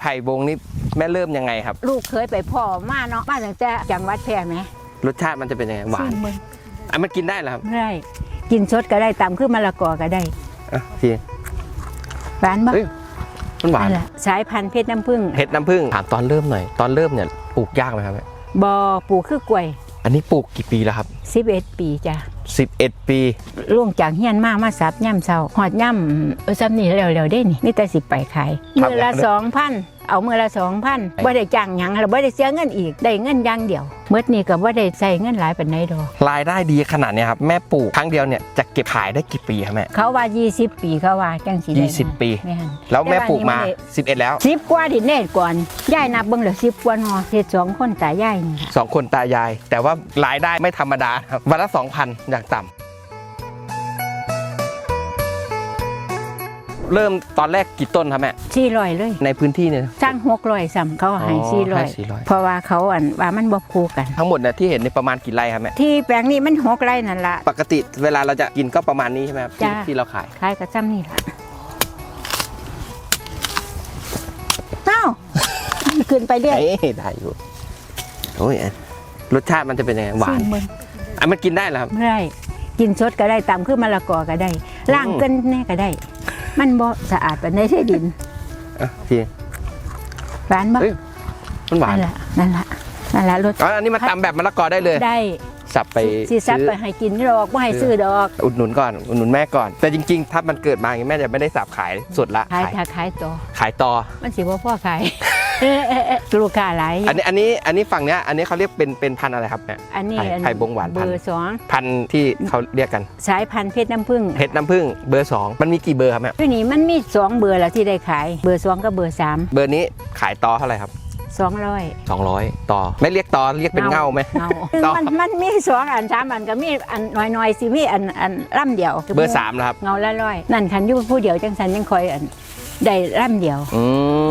ไผ่บงนี่แม่เริ่มยังไงครับ ลูกเคยไปพ่อมาเนาะมาตั้งแต่จังหวัดแพร่ไหมรสชาติมันจะเป็นยังไงหวานซิมมึงอะมันกินได้เหรอครับได้กินสดก็ได้ตำคือมะละกอก็ได้อะพี่หวานบ่เฮ้ยมันหวานนั่นแหละสายพันธุ์เพชรน้ำผึ้งเห็ดน้ำผึ้งถามตอนเริ่มหน่อย ตอนเริ่มเนี่ยปลูกยากไหมครับแม่บอปลูกคือกล้วย อันนี้ปลูกกี่ปีแล้วครับ11 ปีจ้ะ11 ปี ล่วงจากเฮียนมามาสับย่ำเช้าหอดย่ำเออซ้ำนี่เร็วๆได้นี่นี่แต่สิไปขายมือละสองพันเอามือละสองพันบ่ได้จ้างหยังแล้วบ่ได้เสียเงินอีกได้เงินอย่างเดียว เมื่อนี้ก็บ่ได้ใส่เงินหลายปานใดดอก รายได้ดีขนาดเนี้ยครับแม่ปลูกครั้งเดียวเนี่ยจะเก็บขายได้กี่ปีครับแม่ เขาว่า 20 ปีเขาว่าจังสิได้20 ปี แม่น แล้วแม่ปลูกมาแต่ว่านี่ไม่ได้11 แล้ว สิบกว่าดิเนตก่อนย่ายนับเบิ่งเหลือสิบกว่าหนอเฮ็ดสองคนตายายนี่ค่ะสองคนตายาย แต่ว่ารายได้ไม่ธรรมดาครับวันละ 2,000 อย่างต่ำ เริ่มตอนแรกกี่ต้นครับแม่สี่ร้อยเลย ในพื้นที่เนี่ย สร้างหกร้อยซ้ำเขาให้อ๋อสี่ร้อยให้400 เพราะว่าเขาอันว่ามันบ่คู่กัน ทั้งหมดเนี่ยที่เห็นในประมาณกี่ไร่ครับแม่ ที่แปลงนี้มันหกไร่นั่นละ ปกติเวลาเราจะกินก็ประมาณนี้ใช่ไหมครับที่จ้าที่เราขาย คล้ายกับซ้ำนี่ละเอ้าขึ้นไปเรื่อยเอ้ยได้อยู่โอ้ยรสชาติมันจะเป็นยังไงหวานซิมมึงอะมันกินได้เหรอครับได้กินสดก็ได้ตำคือมะละกอก็ได้ล่างอืมเกินแน่ก็ได้ มันบ่สะอาดปานใดใช่ดินอะพี่หวานบ่เฮ้ยมันหวานนั่นละนั่นละนั่นละรสอ๋ออันนี้มาตำแบบมะละกอได้เลยได้สับไปสิซับซื้อไปให้กินดอกบ่ให้ซื้อดอกอุดหนุนก่อนอุดหนุนแม่ก่อน แต่จริงๆ ถ้ามันเกิดมาอย่างนี้แม่จะไม่ได้สับขายสดละขายขายถ้าขายต่อขายต่อมันสิบ่พ่อขาย ลูกค้าหลายอันนี้อันนี้อันนี้ฝั่งเนี้ยอันนี้เขาเรียกเป็นเป็นพันธุ์อะไรครับแม่อันนี้ไผ่อันไผ่บงหวานเบพันอธุ์ร์สองพันธุ์ที่เขาเรียกกันสายพันธุ์เพชรน้ำผึ้งเพชรน้ำผึ้งเบอร์สองมันมีกี่เบอร์ครับแม่ที่นี่มันมีสองเบอร์แล้วที่ได้ขายเบอร์สองกับเบอร์สามเบอร์นี้ขายต่อเท่าไหร่ครับ สองร้อย 200 ต่อ ไม่เรียกต่อเรียกเป็นเงาไหม เงาต่อ มันมันมีสองอันสามอันก็มีอันน้อยๆสิมีอันอันล่ำเดียวเบอร์สามนะครับเงาละร้อยนั่นคันอยู่ผู้เดียวจังสันยังคอยอัน ได้ล่ำเดียวอื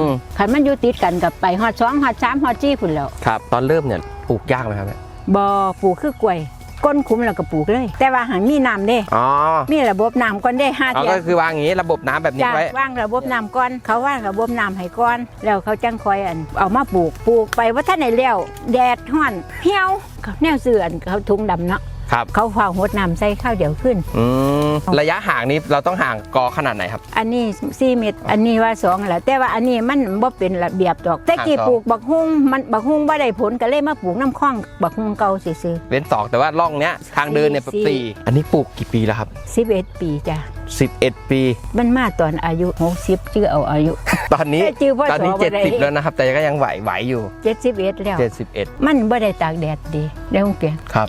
มคันมันอยู่ติดกันกับไปฮอดสองฮอดสามฮอดจี้พุ่นแล้วครับ ตอนเริ่มเนี่ยปลูกยากไหมครับแม่บอปลูกคือกล้วยก้นคุ้มแล้วก็ปลูกเลย แต่ว่าหางมีน้ำเด้ อ๋อมีระบบน้ำก่อนได้ห้าอ๋อเดือก็นคือวางอย่างนี้ระบบน้ำแบบนี้จ้าไว้ว่างระบบน้ำก่อน เขาว่างระบบน้ำให้ก่อน แล้วเขาจังคอยอัน เอามาปลูกปลูกไปว่าท่านไหนเลี้ยวแดดห้อนเหี่ยวเขาแนวเสื่อนเขาทุงดำเนาะ ครับ เขาฝาหดน้ำใส่ข้าวเดียวขึ้น อืมระยะห่างนี้เราต้องห่างกอขนาดไหนครับ อันนี้สี่เมตร อันนี้ว่าสองแหละแต่ว่าอันนี้มันบ่เป็นระเบียบดอก แต่กี้ห่างสองปลูกบักฮุ้งมันบักฮุ้งบ่ได้ผลก็เลยมาปลูกน้ำข้องบักฮุ้งเก่าซื่อเว้นสองแต่ว่าร่องเนี้ยทางเดินเนี่ยแบบสี่สี่อันนี้ปลูกกี่ปีแล้วครับๆสิบเอ็ดปีจ้ะ11 ปี มันมาตอนอายุหกสิบชื่อเอาอายุ ตอนนี้แต่จื้อพ่อตอนนี้ สบ่ได้ 70 แล้วนะครับ แต่ก็ยังไหวไหวอยู่ เจ็ดสิบเอ็ดแล้ว 71 มันบ่ได้ตากแดดดีได้คงเปลี่ยนครับ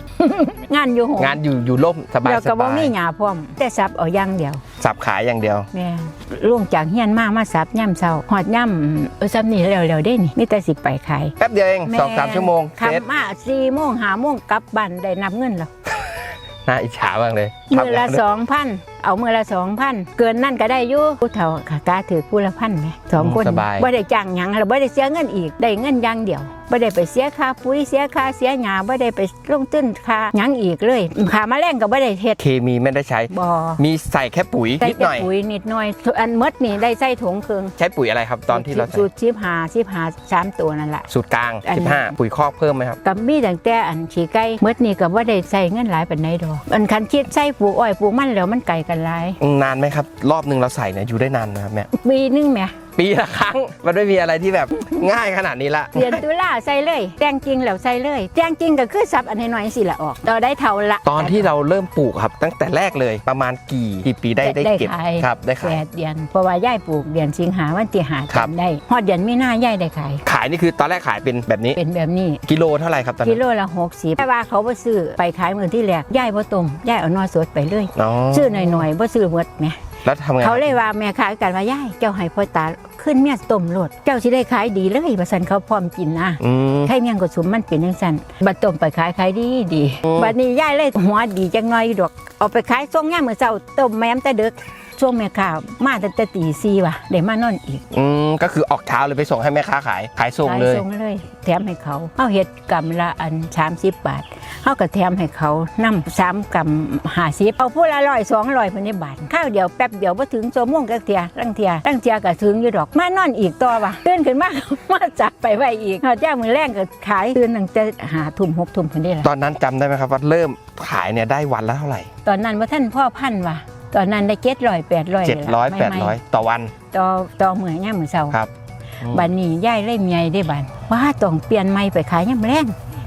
งานอยู่หงานอยู่อยู่ร่มสบายแล้วสก็บ่บายมีหญ้าพร้อม แต่สับเอาอย่างเดียวสับขายอย่างเดียว แม่ล่วงจากเฮียนมามาสับย่ำเช้าหอดย่ำเออซ้ำนี่แล้วๆได้นี่มีแต่สิไปขายแป๊บเดียวเองแสองสามชั่วโมงเสร็จทำมาสี่โมงหาโมงกลับบ้านได้นับเงินแล้วน่าอิจฉามากเลยมือละทำงานสองพัน เอามือละสองพันเกินนั่นก็ได้อยู่ผู้เฒ่ากะกาถือผู้ละพันไหมสองคนสบายบ่ได้จ้างหยังแล้วบ่ได้เสียเงินอีกได้เงินอย่างเดียวบ่ได้ไปเสียค่าปุ๋ยเสียค่าเสียหญ้าบ่ได้ไปลงทุนค่าหยังอีกเลยค่าแมลงก็บ่ได้เฮ็ดเคมีไม่ได้ใช้บ่มีใส่แค่ปุ๋ยใส่นิดหแต่น่อยปุ๋ยนิดหน่อยอันหมดนี่ได้ใส่ถุงเครื่องใช้ปุ๋ยอะไรครับตอนที่เราใส่สูตรชิบหาชิบหาสามตัวนั่นแหละสูตรกลางอันนี้15ปุ๋ยคอกเพิ่มไหมครับกับมีตั้งแต่อันฉีไก่หมดนี่ก็บ่ได้ใส่เงินหลายปานใดดอกอันคันคิดใส่ปลูกอ้อยปลูกมันแล้วมันไกลกันหลายนานไหมครับ รอบหนึ่งเราใส่เนี่ยอยู่ได้นานนะครับแม่ปีนึงแหม ปีละครั้ง มันไม่มีอะไรที่แบบง่ายขนาดนี้ละ เดือนตุลาใส่เลย แต่งจริงแล้วใส่เลย แต่งจริงก็คือซับอันน้อยๆสิละออกเราได้เท่าละ ตอนที่เราเริ่มปลูกครับ ตั้งแต่แรกเลยประมาณกี่กี่ปีได้ได้เก็บขาย ครับได้แปขายดเดือนเพราะว่าย่ายปลูกเดือนสิงหาวันที่หาครับ จำได้ฮอดเดือนมีนาย่ายได้ขาย ขายนี่คือตอนแรกขายเป็นแบบนี้เป็นแบบนี้ กิโลเท่าไหร่ครับตอนกินั้นโลละหกสิบแต่ว่าเขาบ่ซื้อไปขายมือที่แรกย่ายบ่ต้มย่ายเอานอสดไปเลย อ๋อซื้อหน่อยๆบ่ซื้อหมดแหม แล้วทำไงเขาเลยว่าแม่ขายกันว่าย่ายเจ้าให้พ่อตาขึ้นเมียต้มโลดเจ้าสิได้ขายดีเลยว่าซั่นเขาพร้อมกินนะอืม ไข่เมียงกดสุมมันเป็นจังซั่นบัดต้มไปขายขายดีดีอืม บัดนี้ย่ายเลยหัวดีจังหน่อยดอกเอาไปขายส่งย่ามมื้อเช้าต้มแม่มแต่ดึก ช่วงแม่ค้ามาตั้งแต่ตีสี่ว่ะเดี๋ยวมานอนอีกอืมก็คือออกเช้าเลยไปส่งให้แม่ค้าขาย ขายส่งเลยขายส่งเลย แถมให้เขาเอาเห็ดกำละอัน30บาทเขาก็แถมให้เขานำสามกำห้าสิบเอาผู้ละร้อยสองร้อยพันในบาทข้าวเดียวแป๊บเดียวพอถึงชั่วโมงกัเทียตั้งเทียตั้งเทียก็ถึงอยู่ดอกมานอนอีกต่อว่ะตื่นขึ้นมามาจับไปไว้อีกเขาเจ้ามือแรงก็ขายตื่นตั้งแต่หาทุ่มหกทุ่มคนนี้แหละตอนนั้นจำได้ไหมครับว่าเริ่มขายเนี่ยได้วันละเท่าไหร่ ตอนนั้นว่าท่านพ่อพันธุ์ว่ะ ตอนนั้นได้เจ็ดร้อยแปดร้อยเจ็ดร้อยแปดร้อยต่อวันต่อต่อเหมือนเนี่ยเหมือนเสาครับอืมบันนี้ย่ายเล่มใหญ่ได้บันว่าต้องเปลี่ยนไม่ไปขายยำแรง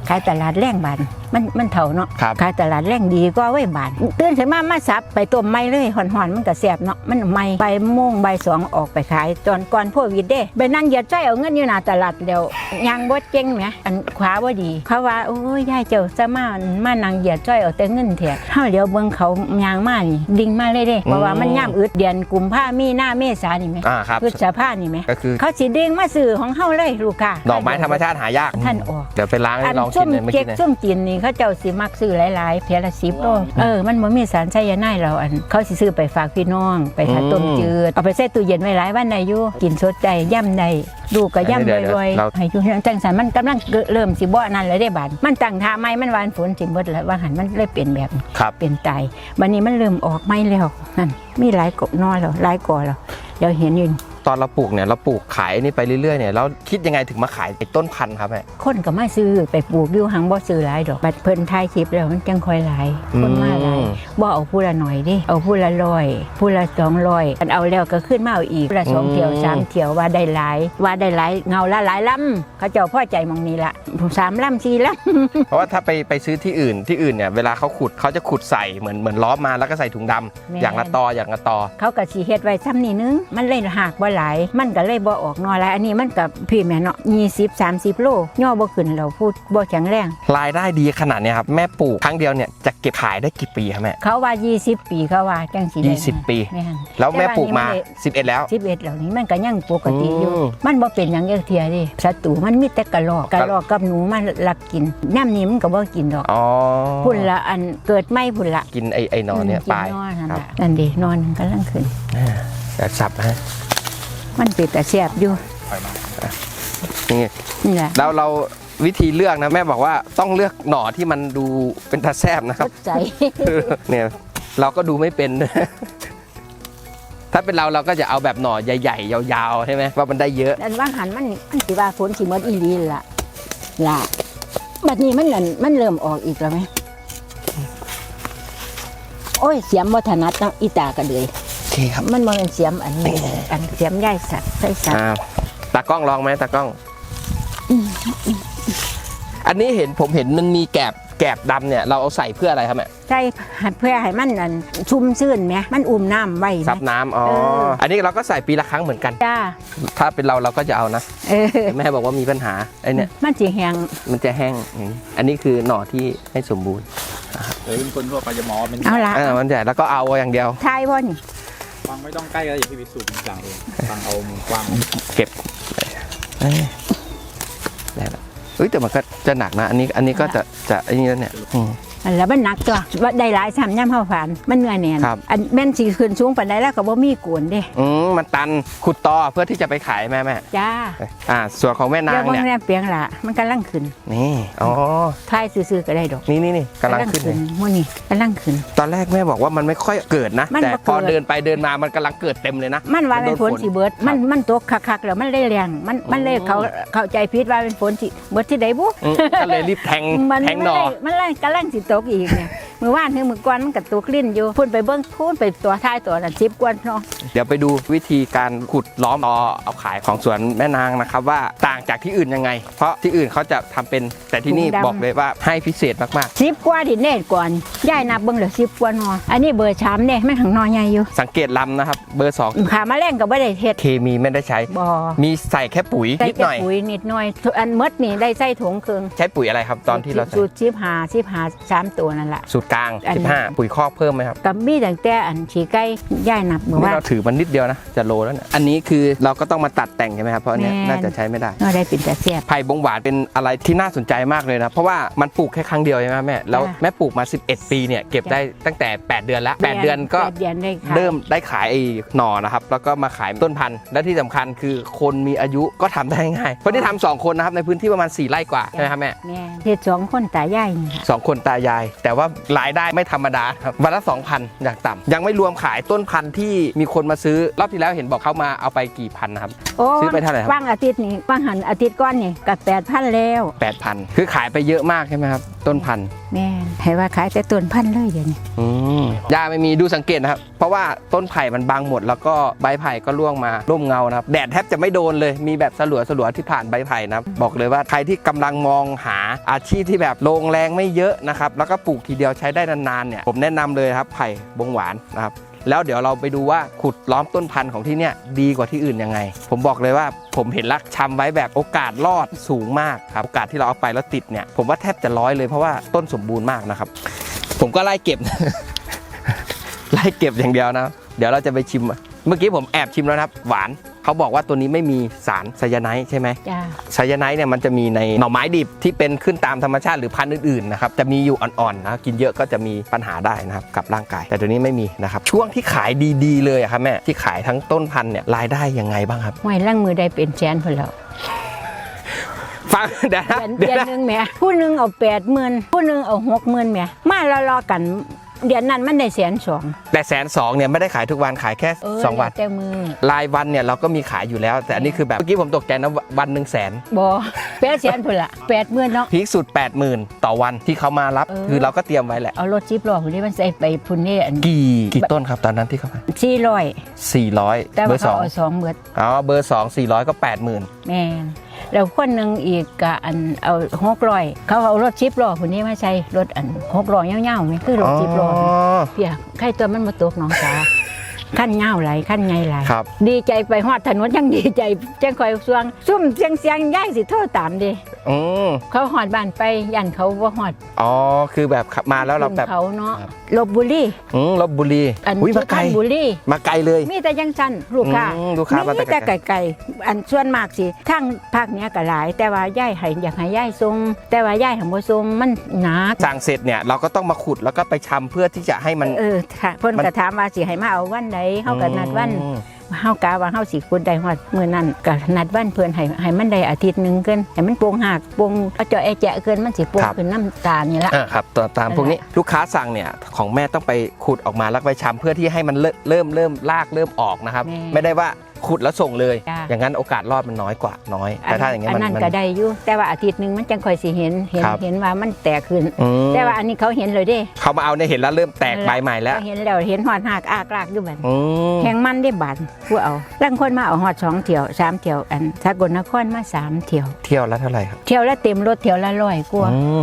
ขายตลาดแรงบันมันมันเถ่าเนาะครับ ขายตลาดแรงดีก็ไว้บานตื่นขึ้นมามาสับไปต้มไม่เลยหอนๆมันก็แสบเนาะมันไม่ใบโมงใบสองออกไปขายตอนก่อนพวกวิดเด้ไปนั่งเหยียดใจเอาเงินอยู่หน้าตลาดเดียวยางบดเจ๊งไหมอันขวาบ่ดี เขาว่าโอ้ยยายเจ้าจะมามานั่งเหยียดใจเอาแต่เงินเถอะเฮาเดี๋ยวเบิ่งเขายางมานี่ดิ่งมาเลยเด้เพราะว่ามันย่ามอึดเดือนกุมภามีหน้าเมษานี่ไหมอ่าครับ พฤษภานี่ไหมก็คือ เขาสิดิ่งมาซื้อของเฮาเลยลูกค้าดอกไม้ธรรมชาติหายาก ท่านออก เดี๋ยวไปล้างให้อันลองส้กินมเลยเมื่อเค้กี้กเนี่ย ส้มจีนนี่เขาเจ้าสิมักซื้อหลายๆเพียละสิบโลเออมันบ่มีสารไซยาไนด์เราอัน เขาสิซื้อไปฝากพี่น้อง ไปทาต้มจืด เอาไปใส่ตู้เย็นไว้หลายวันได้อยู่กินสดใจย่ำได้ลูกก็ย่ำรวยๆให้อยู่จังสันมันกำลังเริ่มสิบ่นั่นเลยได้บาดมันตั้งท่าไม้มันหวานฝนสิเบิดแล้วว่าหันมันเลยเปลี่ยนแบบนี้ครับเป็นไตบัดนี้มันเริ่มออกไม้แล้วนั่นมีหลายกบน้อยแล้วหลายกอแล้วเดี๋ยวเห็นอยู่ ตอนเราปลูกเนี่ยเราปลูกขายนี่ไปเรื่อยๆเนี่ยแล้วคิดยังไงถึงมาขายไอ้ต้นพันธุ์ครับแม่คนก็มาซื้อไปปลูกอยู่หังบ่ซื้อหลายดอกบัดเพิ่นถ่ายคลิปแล้วมันจังค่อยหลายคนมาหลายอืมบ่เอาผู้ละหน่อยเดิเอาผู้ละร้อยผู้ละสองร้อยอันเอาแล้วก็ขึ้นมาเอาอีกผู้ละสองอืมเที่ยวสามเที่ยวว่าได้หลายว่าได้หลายเงาละหลายลำเขาเจ้าพ่อใจหมองนี้ละสามลำสี่ลเพราะว่าถ้าไปไปซื้อที่อื่นที่อื่นเนี่ยเวลาเขาขุดเขาจะขุดใส่เหมือนเหมือนล้อมมาแล้วก็ใส่ถุงดำอย่างละตออย่างละตอำเขาก็สิเฮ็ดไว้ซ้ำนี่นึงมันเลยหักบ่หลาย มันก็เลยบ่ออกนอหลายอันนี้มันกับพี่แม่เนาะ20 30โลย่อบ่ขึ้นแล้วพูดบ่แข็งแรงรายได้ดีขนาดเนี้ยครับแม่ปลูกครั้งเดียวเนี่ยจะเก็บขายได้กี่ปีครับแม่เขาว่า 20 ปีเขาว่าจังสิได้20ปี แม่น แล้วแม่ปลูกมาแต่ว่านี่11 แล้ว11เหล่านี้มันก็ยังปกติอยู่ อืม มันบ่เป็นหยังเอกเทียเดิศัตรูมันมีแต่กระรอกกระรอกกับหนูมันลักกินน้ำนี้มันก็บ่กินดอกอ๋อพุ่นละอันเกิดไม่พุ่นละกินไอ้ไอ้หนอนเนี่ยกิตายนอนนั่นครับล่ะนั่นดินอนกำลังขึ้นแต่สับนะฮะ มันเป็นแต่แซ่บอยู่นี่นี่แหละแล้วเราวิธีเลือกนะแม่บอกว่าต้องเลือกหน่อที่มันดูเป็นตาแซบนะคสรับดใจเนี่ยเราก็ดูไม่เป็น ถ้าเป็นเราเราก็จะเอาแบบหน่อใหญ่ๆยาวๆใช่ไหมว่ามันได้เยอะอันว่างหันมันมันสิว่าฝนสิหมดอีหลีล่ะล่ะบัดนี้มันนั่นมันเริ่มออกอีกแล้วไหมโอ้ยเสียมบ่ถนัดเนาะอีตาก็เลยโอ เคครับมันบ่เป็นเสียมอันนี้อันเสียมย่ายสัตว์ใส่สัตว์อ่าตากล้องลองไหมตากล้อง อันนี้เห็นผมเห็นมันมีแกบแกบดำเนี่ย เราเอาใส่เพื่ออะไรครับแม่ใส่หัดเพื่อให้มันนั่นชุ่มซื่นไหมมันอุ่มน้ำไว้ไหมซับน้ำอ๋อเอออันนี้เราก็ใส่ปีละครั้งเหมือนกัน จ้าถ้าเป็นเราเราก็จะเอานะเออแต่แม่บอกว่ามีปัญหาไอ้เนี่ยมันสิแหงมันจะแห้งอย่างนี้อันนี้คือหน่อที่ให้สมบูรณ์หรือเป็นคนทั่วไปจะมองว่าเป็นเอาละอ่ามันใหญ่แล้วก็เอาอย่างเดียว ทายบ่นี่ ฟังไม่ต้องใกล้ก็ได้อย่าพี่วิสูจน์กลางเองฟังเอามือกว้างเก็บเอ้ยได้แล้วเฮ้ยแต่มันก็จะหนักนะ อันนี้อันนี้ก็จะจะไอันนี้แล้วเนี่ยอืม อันแล้วมันหนักตัวว่าได้หลายซ้ำย่ำเฮาฝันมันเหนื่อยแน่นครับ อันแม่นสิขึ้นสูงปานใดแล้วก็บ่มีกวนเด้อืมมันตันขุดตอเพื่อที่จะไปขายแม่แม่จ้าอ่า ส่วนของแม่นาเดี๋ยวงบ่เนี่ยแม่เปียงละมันกำลังขึ้นนี่อ๋อทายซื่อๆก็ได้ดอกนี่นี่นี่กำลังขึ้นเลยมื้อนี้กำลังขึ้น ตอนแรกแม่บอกว่ามันไม่ค่อยเกิดนะ มันแต่บ่พอเกิด เดินไปเดินมามันกำลังเกิดเต็มเลยนะ มันว่ามันโดเป็นนฝนฝนสิเบิด มันมันตกคักๆแล้วมันเลยแรงมันมันเลยเขาเข้าใจผิดว่าเป็นฝนสิเบิดที่ใดบุ อืมก็เลยรีบแทงมันแทงหนอ มันเลยกำลังสิตกอีกเนี่ยมือว่านถึงมือก่อนมันก็ตกลิ้นอยู่พุ่นไปเบิ้งพุ่นไปตัวท้ายตัวนั้นสิบกว่าเนาะเดี๋ยวไปดูวิธีการขุดล้อมตอเอาขายของสวนแม่นางนะครับ ว่าต่างจากที่อื่นยังไง เพราะที่อื่นเขาจะทำเป็นแต่ที่นี่บอกเลยว่าให้พิเศษมากสิบกว่าดิเนตก่อนย่ายนับเบิ้งเหลือสิบกว่าเนออันนี้เบอร์ชามเนี่ยมันถึงนอใหญ่อยู่ๆสังเกตลำนะครับเบอร์สองขามาแรงกับไม่ได้เฮ็ดเคมีไม่ได้ใช้บ่มีใส่แค่ปุ๋ยใส่นิดหแต่น่อยปุ๋ยนิดหน่อยอันหมดนี่ได้ใส่ถุงเครื่องใช้ปุ๋ยอะไรครับตอนที่เราใส่สูตรชิบหาชิบหาสามตัวนั่นแหละสูตรกลางอันนี้15 ปุ๋ยคอกเพิ่มไหมครับกับมีตั้งแต่อันฉีไก่ย่ายนับมือนี่ว่าเราถือมันนิดเดียวนะ จะโลแล้วเนี่ยอันนี้คือเราก็ต้องมาตัดแต่งใช่ไหมครับเพราะอันเนี้ยแม่นน่าจะใช้ไม่ได้เราได้เป็นแต่เสียบไผ่บงหวานเป็นอะไรที่น่าสนใจมากเลยนะเพราะว่ามันปลูกแค่ครั้งเดียวใช่ไหมแม่แล้วจ้ะแม่ปลูกมา 11 ปีเนี่ยเก็บจ้ะได้ตั้งแต่ 8 เดือนแล้ว8เดือนก็แปดเดือนได้ค่ะเริ่มได้ขายไอ้หน่อนะครับแล้วก็มาขายต้นพันธุ์และที่สำคัญคือคนมีอายุก็ทำได้ง่ายเพราะที่ทำสองคนนะครับในพื้นที่ประมาณ4ไร่กว่าใช่ไหมครับแม่แม่เฮ็ดสองคนตายายนี่ค่ะสองคนตายาย แต่ว่ารายได้ไม่ธรรมดาครับวันละ 2,000 อย่างต่ำยังไม่รวมขายต้นพันธุ์ที่มีคนมาซื้อ รอบที่แล้วเห็นบอกเขามาเอาไปกี่พันนะครับ โอ้ซื้อไปเท่าไหร่ครับ ว่างอาทิตย์นี้ว่างหันอาทิตย์ก้อนนี่กับแปดพันแล้ว 8,000 คือขายไปเยอะมากใช่ไหมครับ ต้นพันธุ์แม่นให้ว่าขายแต่ต้นพันธุ์เลยเดี๋ยวนี้อืมหญ้าไม่มีดูสังเกตนะครับ เพราะว่าต้นไผ่มันบางหมด แล้วก็ใบไผ่ก็ร่วงมาร่มเงานะครับ แดดแทบจะไม่โดนเลย มีแบบสลัวสลัวๆที่ผ่านใบไผ่นะครับบอกเลยว่าใครที่กำลังมองหาอาชีพที่แบบลงแรงไม่เยอะนะครับ แล้วก็ปลูกทีเดียวใช้ได้นานๆเนี่ย ผมแนะนำเลยครับไผ่บงหวานนะครับ แล้วเดี๋ยวเราไปดูว่าขุดล้อมต้นพันธุ์ของที่เนี่ยดีกว่าที่อื่นยังไง ผมบอกเลยว่าผมเห็นลักชำไว้แบบโอกาสรอดสูงมากครับโอกาสที่เราเอาไปแล้วติดเนี่ยผมว่าแทบจะร้อยเลยเพราะว่าต้นสมบูรณ์มากนะครับ ผมก็ไล่เก็บ ไล่เก็บอย่างเดียวนะ เดี๋ยวเราจะไปชิม เมื่อกี้ผมแอบชิมแล้วนะครับ หวานเขาบอกว่าตัวนี้ไม่มีสารไซยาไนด์ใช่ไหมจ้าไซยาไนด์เนี่ยมันจะมีในหน่อไม้ดิบที่เป็นขึ้นตามธรรมชาติหรือพันธุ์อื่นๆนะครับจะมีอยู่อ่อนๆนะกินเยอะก็จะมีปัญหาได้นะครับกับร่างกาย แต่ตัวนี้ไม่มีนะครับ ช่วงที่ขายดีๆเลยอะครับแม่ที่ขายทั้งต้นพันธุ์เนี่ยรายได้ยังไงบ้างครับห้วยล่างมือได้เป็นแสนพนแล้วฟังเดี๋ยวนะเดือนเดี๋ยวเดือนนะ หนึงแหม่ผู้หนึงเอาแปดหมื่นผู้หนึงเอาหกหมื่นแหม่มาละรอๆกัน เดือนนั้นมันได้แสนสองแต่แสนสองเนี่ยไม่ได้ขายทุกวันขายแค่เออสองวัน แล้วแต่มือรายวันเนี่ยเราก็มีขายอยู่แล้ว แต่อันนี้คือแบบเมื่อกี้ผมตกใจนะวันหนึ่งแสนบอแปดแสนพนละแปดหมื่นเนาะ พีคสุด 80,000 ต่อวันที่เขามารับ เออ คือเราก็เตรียมไว้แหละ เอารถจิ๊บล้อคนนี้มันใส่ไปพุ่นนี่อันกี่กี่ต้นครับตอนนั้นที่เขามาสี่ร้อย400 แต่เบอว่าร์สเขาองเอาสองเบิดอ๋อเบอร์2 400 ก็ 80,000 แม่น แล้วคนหนึ่งอีกกะอันเอาหกร้อยเขาเอารถจิ๊บล้อคนนี้มาใช้รถอันหกร้อยเงาวๆนี่คือรถจิ๊บล้อนี่เปียกใครตัวมันมาตกหนองสา ขั้นเงาวไหลายขั้นไงไหลายครับ ดีใจไปฮอดถนนยังดีใจจังคอยสวงซุ่มเสียงเสียงย่ายสิโทษตามเดิอืมเขาฮอดบ้านไปยันเขาว่าฮอดอ๋อคือแบบขับมาแล้วเราแบบขึ้นเขาเนาะครับลบบุรีอืมลบบุรีอันอุ้ยสุมาไกพรลรณบุรีมาไกลเลย มีแต่ยังสั้นลูกค้าอืมลูกค้ามาแต่แต่ไกลไกลๆอันส่วนมากสิทั้งภาคเนี้ยก็หลาย แต่ว่าย่ายให้อยากให้ย่ายทรง แต่ว่าย่ายของบ่ทรงมันหนาสั่งเสร็จเนี่ยเราก็ต้องมาขุดแล้วก็ไปชำเพื่อที่จะให้มันเออค่ะเพิ่นมันก็ถามว่าสิให้มาเอาวันใดเฮาก็นัดวันอืมเฮากะว่าเฮาสิขุดได้ฮอดมื้อนั้นก็นัดวันเพิ่นให้ให้มันได้อาทิตย์หนึงเกินให้มันโปร่งหักโปร่งเอาเจาะแอะแจะเกินมันสิโปร่งขึ้นน้ำตาลนี่ละอ่าครับตัวตามพวกนี้ลูกค้าสั่งเนี่ยของแม่ต้องไปขุดออกมาแล้วไปชำเพื่อที่ให้มันเริ่มเริ่มเริ่มลากเริ่มออกนะครับแม่ไม่ได้ว่า ขุดแล้วส่งเลย จ้ะ อย่างนั้นโอกาสรอดมันน้อยกว่าน้อย แต่ถ้าอย่างเงี้ยอัมันนั้นมันก็ได้อยู่แต่ว่าอาทิตย์หนึงมันจังค่อยสิเห็นเห็นครับ เห็นว่ามันแตกขึ้น อืมแต่ว่าอันนี้เขาเห็นเลยเด้เขามาเอาเนี่ยเห็นแล้วเริ่มแตกใบใหม่แล้วเขาเห็นแล้วเห็นฮอดหักอากลากอยู่บัดอืมแข่งมันได้บานผู้เอาลังคนมาเอาฮอดสองเที่ยวสามเที่ยวอันสกลนครมาสามเที่ยว เที่ยวแล้วเท่าไหร่ครับเที่ยวละเต็มรถเที่ยวละร้อยกว่าอืม